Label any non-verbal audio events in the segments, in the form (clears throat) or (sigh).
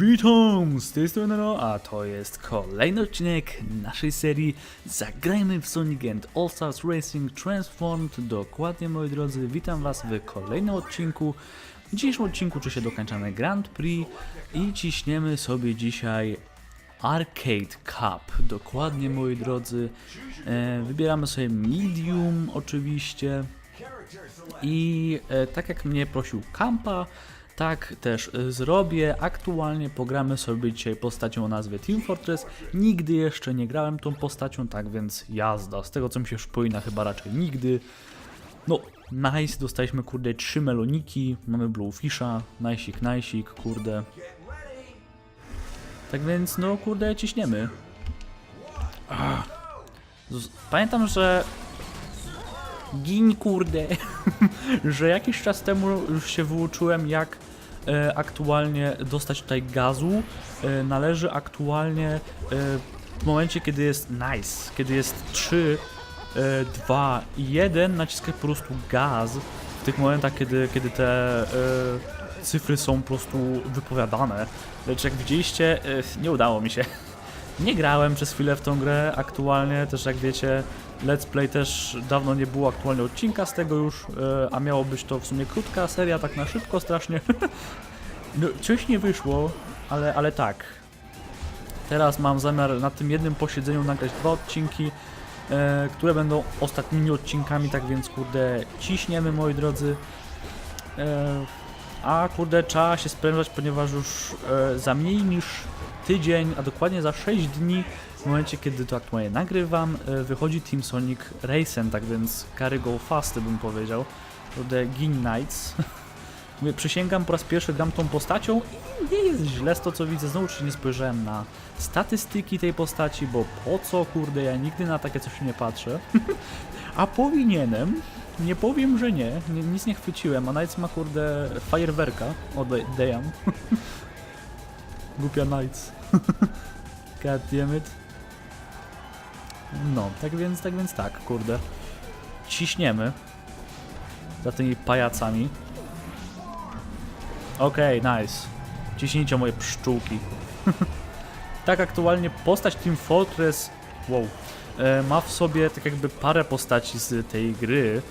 Witam! Z tej strony no, a to jest kolejny odcinek naszej serii Zagrajmy w Sonic and All Stars Racing Transformed. Dokładnie moi drodzy, witam was w kolejnym odcinku. W dzisiejszym odcinku czy się dokończamy Grand Prix i ciśniemy sobie dzisiaj Arcade Cup. Dokładnie moi drodzy. E, wybieramy sobie Medium oczywiście. I e, tak jak mnie prosił Kampa, tak też e, zrobię. Aktualnie pogramy sobie dzisiaj postacią o nazwie Team Fortress. Nigdy jeszcze nie grałem tą postacią, tak więc jazda. Z tego co mi się przypomina, chyba raczej nigdy. No, nice, dostaliśmy kurde trzy meloniki, mamy Bluefisha, najsik, najsik, kurde. Tak więc, no kurde, ciśniemy. Pamiętam, że Gin kurde, (laughs) że jakiś czas temu już się wyuczyłem jak aktualnie dostać tutaj gazu. E, należy aktualnie e, w momencie kiedy jest nice, kiedy jest 3, e, 2 i 1 naciskać po prostu gaz w tych momentach kiedy, kiedy te e, cyfry są po prostu wypowiadane. Lecz jak widzieliście e, nie udało mi się. (laughs) Nie grałem przez chwilę w tą grę aktualnie, też jak wiecie, Let's Play też dawno nie było aktualnie odcinka z tego już, e, a miało być to w sumie krótka seria, tak na szybko strasznie. (laughs) no, coś nie wyszło, ale, ale tak. Teraz mam zamiar na tym jednym posiedzeniu nagrać dwa odcinki, e, które będą ostatnimi odcinkami, tak więc kurde, ciśniemy moi drodzy. E, a kurde, trzeba się sprężać, ponieważ już za mniej niż tydzień, a dokładnie za 6 dni, w momencie kiedy to aktualnie nagrywam, e, wychodzi Team Sonic Racing, tak więc carry go fast bym powiedział. Kurde, Gin Knights. (laughs) Mówię, przysięgam, po raz pierwszy gram tą postacią i nie jest źle z to co widzę. Znowu czy nie spojrzałem na statystyki tej postaci, bo po co, kurde, ja nigdy na takie coś nie patrzę. (laughs) a powinienem, nie powiem, że nie, nic nie chwyciłem, a Knights ma kurde fajerwerka, o da- damn. (laughs) Głupia Knights. (laughs) God damn it. No, tak więc, tak więc tak, kurde. Ciśniemy. Za tymi pajacami. Okej, nice. Ciśnijcie moje pszczółki. (laughs) tak aktualnie postać Team Fortress, wow, e, ma w sobie tak jakby parę postaci z tej gry,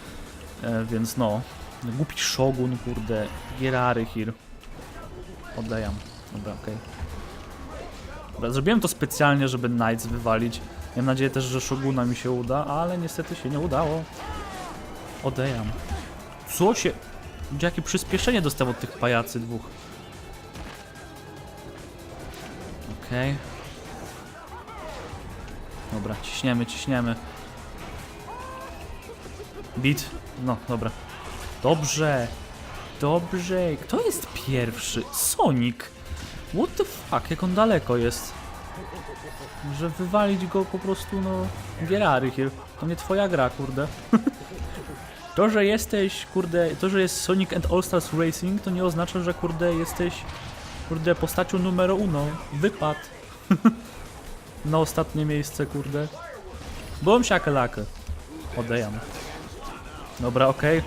e, więc no. Głupi Shogun, kurde, Gerary Hir. Oddajam. Dobra, okej. Dobra, zrobiłem to specjalnie, żeby Knights wywalić. Mam nadzieję też, że Shoguna mi się uda, ale niestety się nie udało. Odejam. Co się... Jakie przyspieszenie dostałem od tych pajacy dwóch. Okej. Dobra, ciśniemy, ciśniemy. Bit. No, dobra. Dobrze. Dobrze. Kto jest pierwszy? Sonic. What the fuck, jak on daleko jest? Że wywalić go po prostu, no... Gerary here. To nie twoja gra, kurde. (laughs) to, że jesteś, kurde... To, że jest Sonic and All Stars Racing, to nie oznacza, że, kurde, jesteś... Kurde, postacią numer uno. Wypad. (laughs) Na ostatnie miejsce, kurde. Byłem siakelakę. Odejam. Dobra, okej.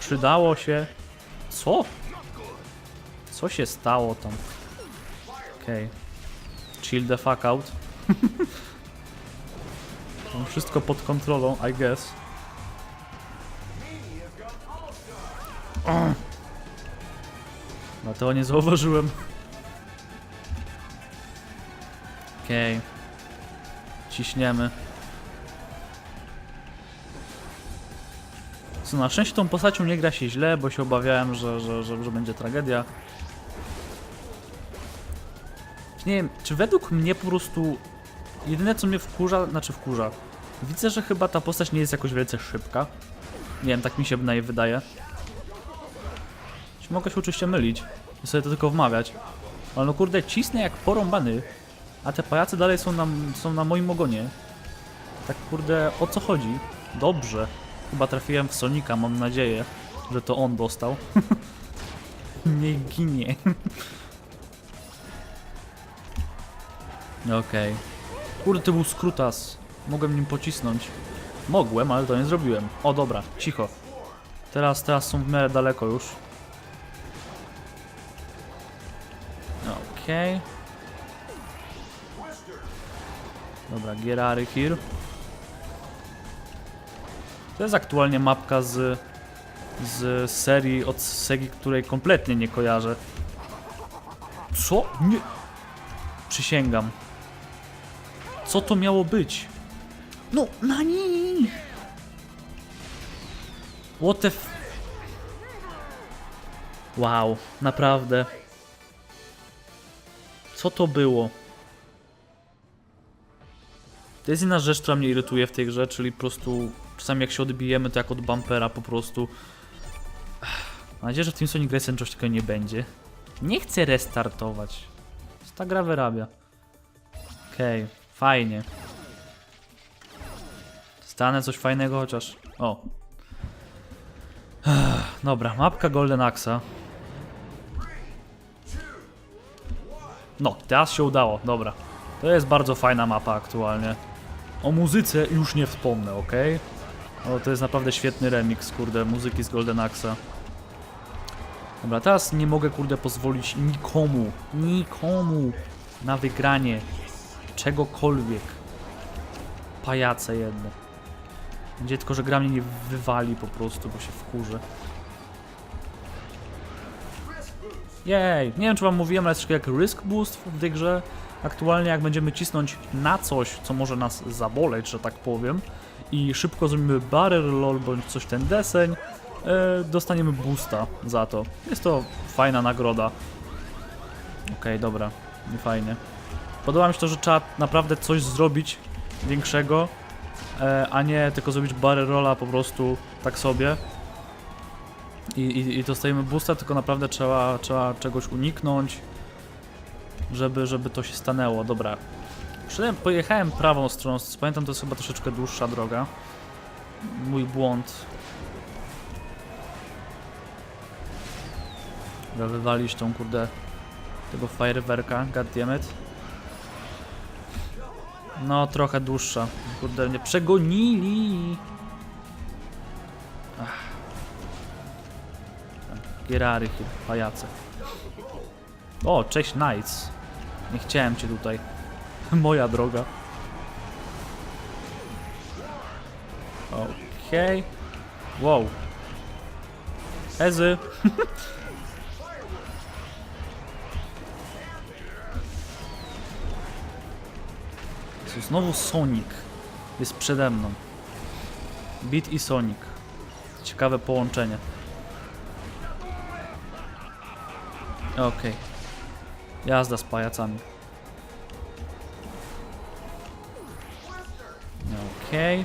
Przydało się. Co? Co się stało tam? Okej. Chill the fuck out. (laughs) Mam wszystko pod kontrolą, I guess. No tego nie zauważyłem. Okej. Ciśniemy. Co na szczęście tą postacią nie gra się źle, bo się obawiałem, że, że, że, że będzie tragedia. Nie wiem, czy według mnie po prostu jedyne co mnie wkurza, znaczy wkurza. Widzę, że chyba ta postać nie jest jakoś wielce szybka. Nie wiem, tak mi się wydaje. Mogę się oczywiście mylić i sobie to tylko wmawiać. Ale no kurde, cisnę jak porąbany. A te pajace dalej są na, są na moim ogonie. Tak kurde, o co chodzi? Dobrze. Chyba trafiłem w Sonika, mam nadzieję, że to on dostał. (laughs) nie ginie. (laughs) Okej. Kurde, to był skrutas. Mogłem nim pocisnąć. Mogłem, ale to nie zrobiłem. O, dobra, cicho. Teraz, teraz są w miarę daleko już. Okej. Dobra, Gerary here. To jest aktualnie mapka z, z serii od Segi, której kompletnie nie kojarzę. Co? Nie. Przysięgam. Co to miało być? No, nani! What the f... Wow, naprawdę. Co to było? To jest inna rzecz, która mnie irytuje w tej grze, czyli po prostu czasami jak się odbijemy, to jak od bumpera po prostu. Mam nadzieję, że w tym Sonic Racing czegoś takiego nie będzie. Nie chcę restartować. Ta gra wyrabia. Okej, fajnie. Stanę coś fajnego chociaż. O. (sighs) Dobra, mapka Golden Axa. No, teraz się udało, dobra. To jest bardzo fajna mapa aktualnie. O muzyce już nie wspomnę, ok? O, to jest naprawdę świetny remix, kurde, muzyki z Golden Axa. Dobra, teraz nie mogę, kurde, pozwolić nikomu, nikomu na wygranie czegokolwiek. Pajace jedne. Będzie tylko, że gra mnie nie wywali po prostu, bo się wkurzę. Jej! Nie wiem, czy wam mówiłem, ale jest jak Risk Boost w tej grze. Aktualnie jak będziemy cisnąć na coś, co może nas zaboleć, że tak powiem, i szybko zrobimy barrel roll bądź coś ten deseń, e, dostaniemy boosta za to. Jest to fajna nagroda. Okej, dobra, nie fajnie. Podoba mi się to, że trzeba naprawdę coś zrobić większego, e, a nie tylko zrobić barrel rolla po prostu tak sobie. I, i, i dostajemy boosta, tylko naprawdę trzeba, trzeba czegoś uniknąć, żeby, żeby to się stanęło. Dobra. Przyszedłem, pojechałem prawą stroną, pamiętam to jest chyba troszeczkę dłuższa droga. Mój błąd. Wywalić tą kurde tego fajerwerka, goddammit. No, trochę dłuższa. Kurde, mnie przegonili. Gerary, pajace. O, cześć Knights. Nie chciałem cię tutaj. (laughs) Moja droga. Okej. Wow. Ezy. (laughs) znowu Sonic jest przede mną. Beat i Sonic. Ciekawe połączenie. Okej. Jazda z pajacami. Okej.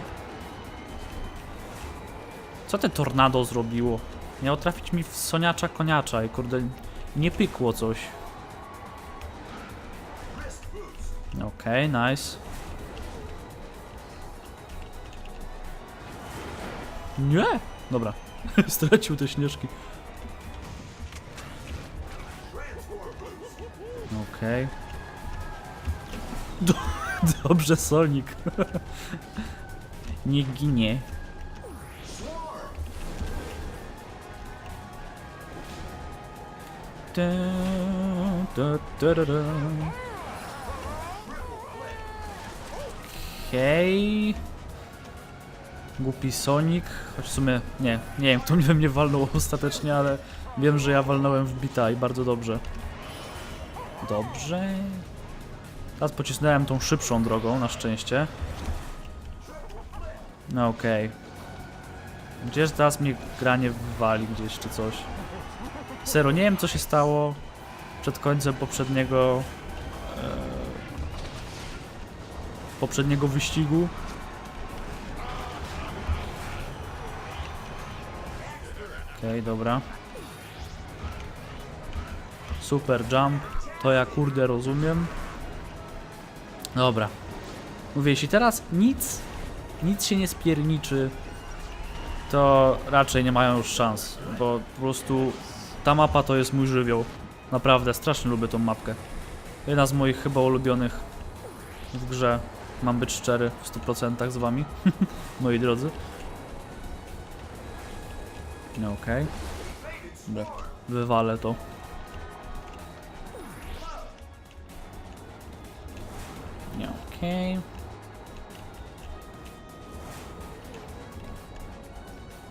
Co te tornado zrobiło? Miało trafić mi w soniacza koniacza i kurde, nie pykło coś. Okej, nice. Nie! Dobra. (laughs) Stracił te śnieżki. Okej. Do, (laughs) dobrze, Sonic. Nie ginie. Tarara. Hej. Głupi Sonic. Choć w sumie nie, nie wiem, kto mnie walnął ostatecznie, ale wiem, że ja walnąłem w bita i bardzo dobrze. Dobrze. Teraz pocisnąłem tą szybszą drogą, na szczęście. No okej. Gdzież teraz mnie gra nie wywali gdzieś czy coś. Sero, nie wiem co się stało przed końcem poprzedniego e, poprzedniego wyścigu. Okej, dobra. Super jump. To ja kurde rozumiem. Dobra. Mówię, jeśli teraz nic, nic się nie spierniczy, to raczej nie mają już szans, bo po prostu ta mapa to jest mój żywioł. Naprawdę, strasznie lubię tą mapkę. Jedna z moich chyba ulubionych w grze. Mam być szczery w 100% z wami, (laughs) moi drodzy. No okej. Okay. Dobra. Wywalę to. Nie okej. Okay.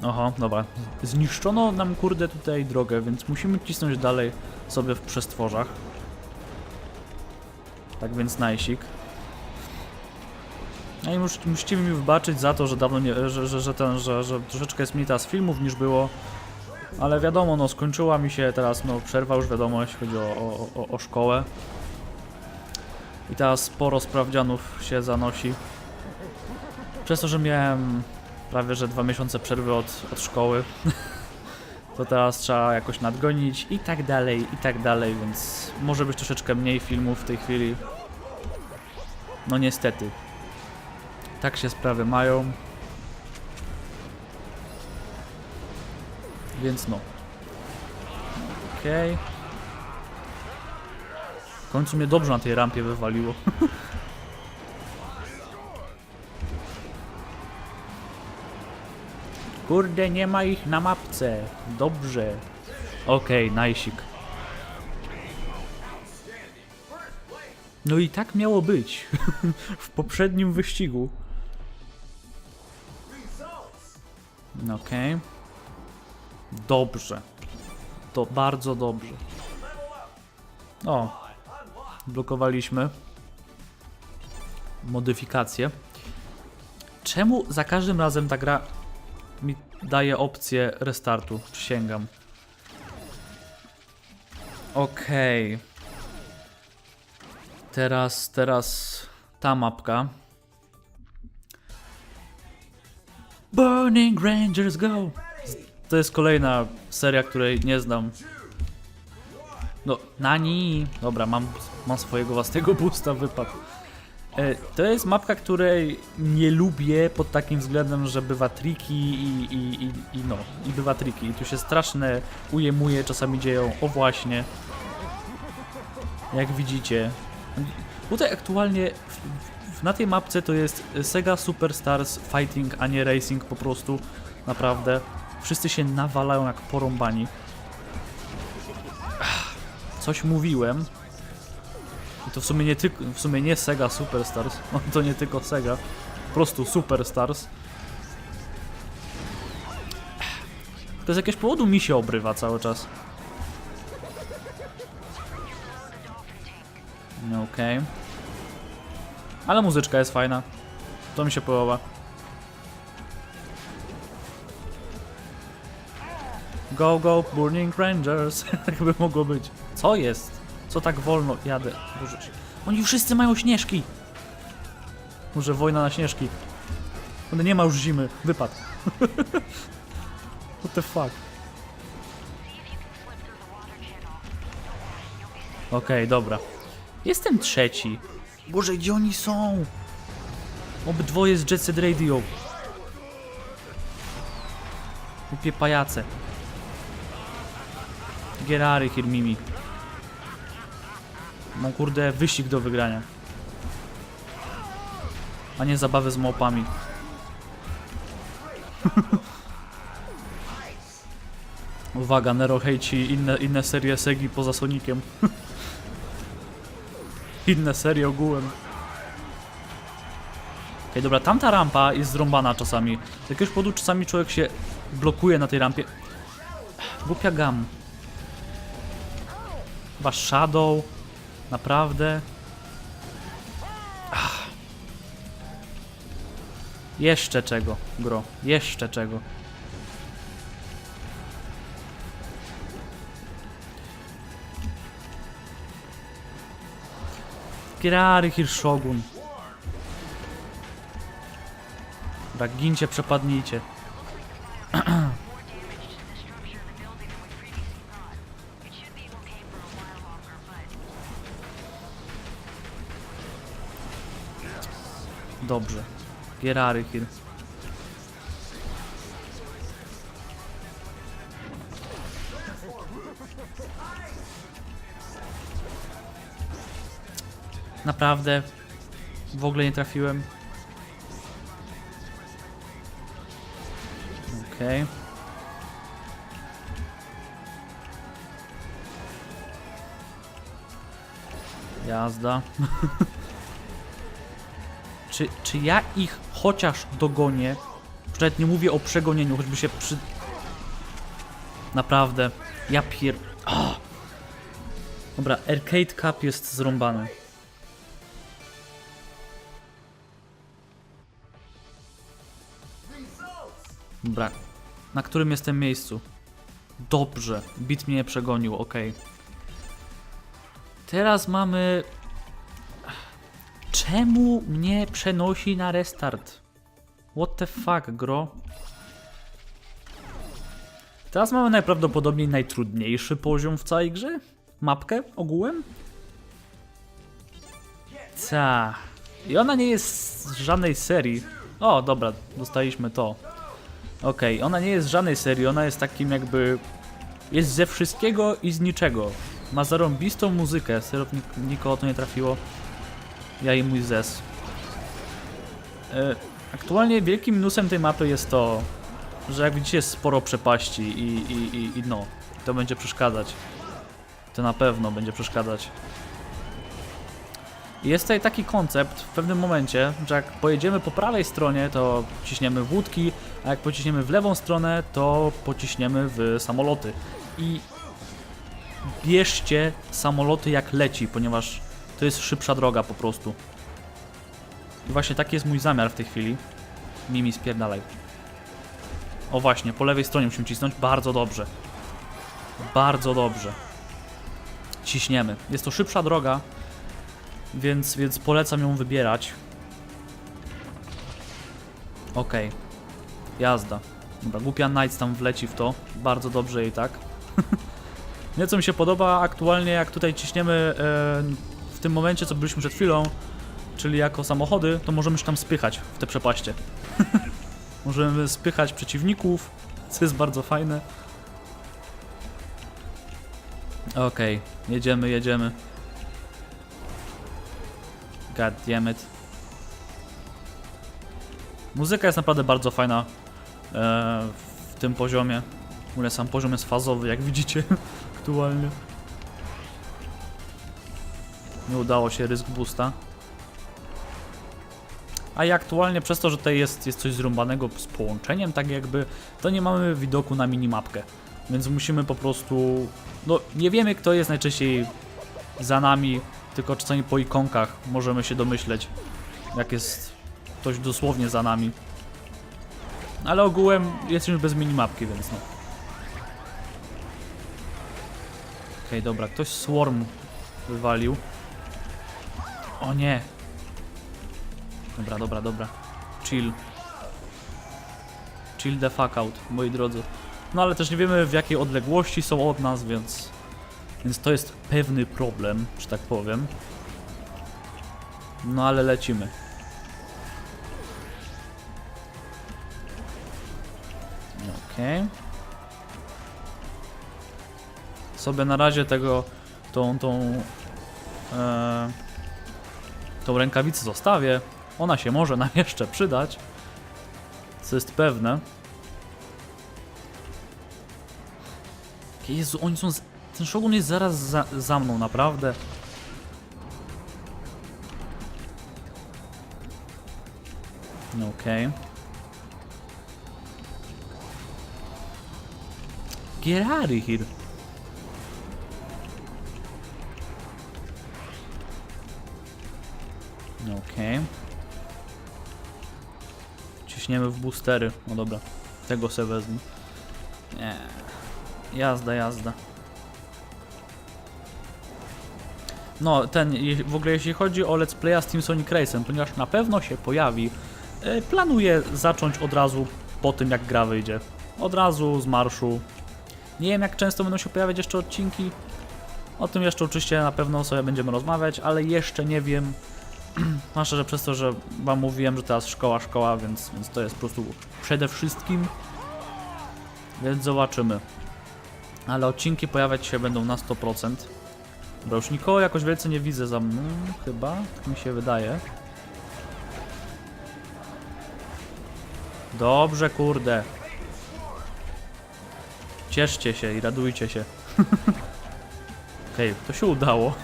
Aha, dobra. Zniszczono nam kurde tutaj drogę, więc musimy cisnąć dalej sobie w przestworzach. Tak więc najsik. No i mus, musicie mi wybaczyć za to, że dawno nie, że, że, że ten, że, że troszeczkę jest mniej teraz filmów niż było. Ale wiadomo, no skończyła mi się teraz, no przerwa już wiadomo, jeśli chodzi o, o, o, szkołę. I teraz sporo sprawdzianów się zanosi. Przez to, że miałem prawie że dwa miesiące przerwy od, od szkoły, (laughs) to teraz trzeba jakoś nadgonić i tak dalej, i tak dalej, więc może być troszeczkę mniej filmów w tej chwili. No niestety. Tak się sprawy mają. Więc no. Okej. W końcu mnie dobrze na tej rampie wywaliło. (laughs) Kurde, nie ma ich na mapce. Dobrze. Okej, najsik. No i tak miało być. (laughs) w poprzednim wyścigu. Okej. Dobrze. To bardzo dobrze. O. Blokowaliśmy. Modyfikacje. Czemu za każdym razem ta gra mi daje opcję restartu? Przysięgam. Okej. Teraz, teraz ta mapka. Burning Rangers Go! To jest kolejna seria, której nie znam. No, nani! Dobra, mam, mam swojego własnego (laughs) boosta, wypadł. E, to jest mapka, której nie lubię pod takim względem, że bywa triki i, i, i, i no, i bywa triki. I tu się straszne ujemuje czasami dzieją. O właśnie. Jak widzicie. Tutaj aktualnie na tej mapce to jest Sega Superstars Fighting, a nie Racing po prostu. Naprawdę. Wszyscy się nawalają jak porąbani. Coś mówiłem. I to w sumie nie tylko, w sumie nie Sega Superstars. (laughs) No, to nie tylko Sega. Po prostu Superstars. To z jakiegoś powodu mi się obrywa cały czas. No okej. Ale muzyczka jest fajna. To mi się podoba. Go, go, Burning Rangers. (laughs) tak by mogło być. Co jest? Co tak wolno jadę? Boże. Oni wszyscy mają śnieżki. Może wojna na śnieżki. One nie ma już zimy. Wypad. (laughs) What the fuck? Okej, dobra. Jestem trzeci. Boże, gdzie oni są? Obydwoje z Jet Set Radio. Głupie pajace. Gerary Hirmimi. Mam kurde wyścig do wygrania. A nie zabawę z małpami. (laughs) Uwaga, Nero hejci inne, inne serie Segi poza Sonikiem. (laughs) inne serie ogółem. Okej, dobra, tamta rampa jest zrąbana czasami. Z jakiegoś powodu czasami człowiek się blokuje na tej rampie. Głupia gam. Chyba Shadow. Naprawdę. Ach. Jeszcze czego, gro. Jeszcze czego. Kirary Hirshogun. Tak, gincie, przepadnijcie. Dobrze. Gerary Hir. Naprawdę w ogóle nie trafiłem. Okej. Jazda. (laughs) Czy, czy ja ich chociaż dogonię? Nawet nie mówię o przegonieniu, choćby się przy... Naprawdę. Ja pier... O! Dobra, Arcade Cup jest zrąbany. Dobra. Na którym jestem miejscu? Dobrze. Bit mnie nie przegonił, ok. Teraz mamy... Czemu mnie przenosi na restart? What the fuck, gro? Teraz mamy najprawdopodobniej najtrudniejszy poziom w całej grze? Mapkę ogółem? Ta. I ona nie jest z żadnej serii. O, dobra, dostaliśmy to. Okej, ona nie jest z żadnej serii, ona jest takim jakby... Jest ze wszystkiego i z niczego. Ma zarąbistą muzykę, serio nik- nikogo to nie trafiło. Ja i mój zes. E, aktualnie wielkim minusem tej mapy jest to, że jak widzicie jest sporo przepaści i, i, i, i no, to będzie przeszkadzać. To na pewno będzie przeszkadzać. Jest tutaj taki koncept w pewnym momencie, że jak pojedziemy po prawej stronie, to ciśniemy w łódki, a jak pociśniemy w lewą stronę, to pociśniemy w samoloty. I bierzcie samoloty jak leci, ponieważ to jest szybsza droga po prostu. I właśnie taki jest mój zamiar w tej chwili. Mimi spierdalaj. O właśnie, po lewej stronie musimy cisnąć. Bardzo dobrze. Bardzo dobrze. Ciśniemy. Jest to szybsza droga, więc, więc polecam ją wybierać. Okej. Jazda. Dobra, głupia Knights tam wleci w to. Bardzo dobrze jej tak. (laughs) Nieco mi się podoba aktualnie, jak tutaj ciśniemy e, w tym momencie, co byliśmy przed chwilą, czyli jako samochody, to możemy się tam spychać w te przepaście. (laughs) możemy spychać przeciwników, co jest bardzo fajne. Okej, jedziemy, jedziemy. God damn it. Muzyka jest naprawdę bardzo fajna e, w tym poziomie. W sam poziom jest fazowy, jak widzicie (laughs) aktualnie. Nie udało się rysk boosta. A i aktualnie przez to, że tutaj jest, jest coś zrąbanego z połączeniem, tak jakby, to nie mamy widoku na minimapkę. Więc musimy po prostu... No, nie wiemy kto jest najczęściej za nami, tylko czasami po ikonkach możemy się domyśleć, jak jest ktoś dosłownie za nami. Ale ogółem jesteśmy bez minimapki, więc no. Okej, dobra, ktoś Swarm wywalił. O nie. Dobra, dobra, dobra. Chill. Chill the fuck out, moi drodzy. No ale też nie wiemy w jakiej odległości są od nas, więc... Więc to jest pewny problem, że tak powiem. No ale lecimy. Okej. Sobie na razie tego, tą, tą, e, tą rękawicę zostawię. Ona się może nam (laughs) jeszcze przydać, co jest pewne. Jezu, oni są... Z... Ten Shogun jest zaraz za, za mną, naprawdę. No okej. Get out of here. Okej. Ciśniemy w boostery. No dobra. Tego se wezmę. Nie. Jazda, jazda. No, ten, w ogóle jeśli chodzi o Let's Playa z Team Sonic Race'em, ponieważ na pewno się pojawi, e, planuję zacząć od razu po tym, jak gra wyjdzie. Od razu z marszu. Nie wiem, jak często będą się pojawiać jeszcze odcinki. O tym jeszcze oczywiście na pewno sobie będziemy rozmawiać, ale jeszcze nie wiem. (clears throat) Zwłaszcza, że przez to, że wam mówiłem, że teraz szkoła, szkoła, więc, więc to jest po prostu przede wszystkim. Więc zobaczymy. Ale odcinki pojawiać się będą na 100%. Dobra, już nikogo jakoś wielce nie widzę za mną, chyba, tak mi się wydaje. Dobrze, kurde. Cieszcie się i radujcie się. (laughs) Okej, to się udało.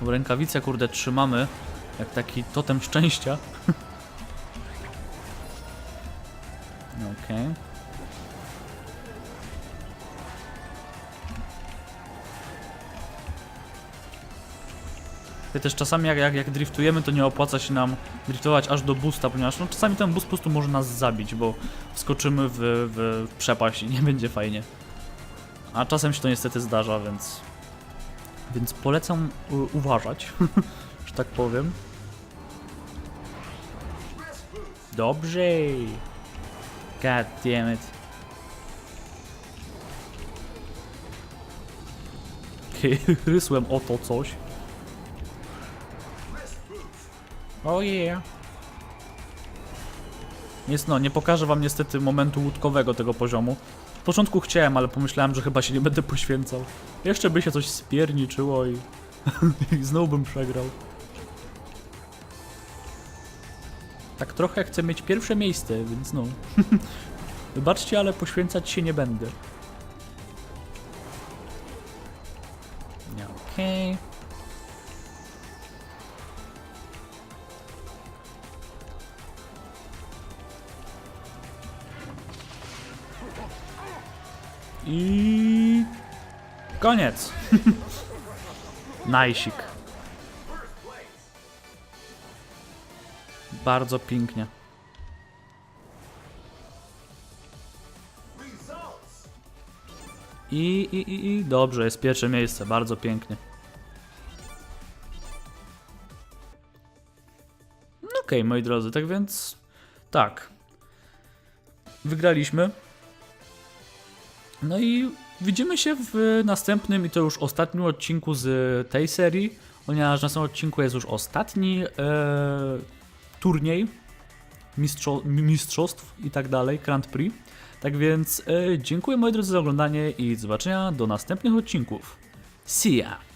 Tą rękawicę, kurde, trzymamy jak taki totem szczęścia. (laughs) Też czasami jak, jak, jak driftujemy, to nie opłaca się nam driftować aż do boosta, ponieważ no, czasami ten boost po prostu może nas zabić, bo wskoczymy w, w przepaść i nie będzie fajnie. A czasem się to niestety zdarza, więc więc polecam u- uważać, (laughs) że tak powiem. Dobrze. God damn it. (laughs) Rysłem oto coś. Oh yeah. Jest no, nie pokażę wam niestety momentu łódkowego tego poziomu. W początku chciałem, ale pomyślałem, że chyba się nie będę poświęcał. Jeszcze by się coś spierniczyło i, (laughs) i znowu bym przegrał. Tak trochę chcę mieć pierwsze miejsce, więc no. (laughs) Wybaczcie, ale poświęcać się nie będę. Okej. I koniec. (laughs) Najsik. Bardzo pięknie. I, i, i, i dobrze, jest pierwsze miejsce, bardzo pięknie. No Okej, moi drodzy, tak więc tak. Wygraliśmy. No i widzimy się w następnym i to już ostatnim odcinku z tej serii, ponieważ na samym odcinku jest już ostatni e, turniej mistrzo, mistrzostw i tak dalej, Grand Prix. Tak więc e, dziękuję moi drodzy za oglądanie i do zobaczenia do następnych odcinków. See ya!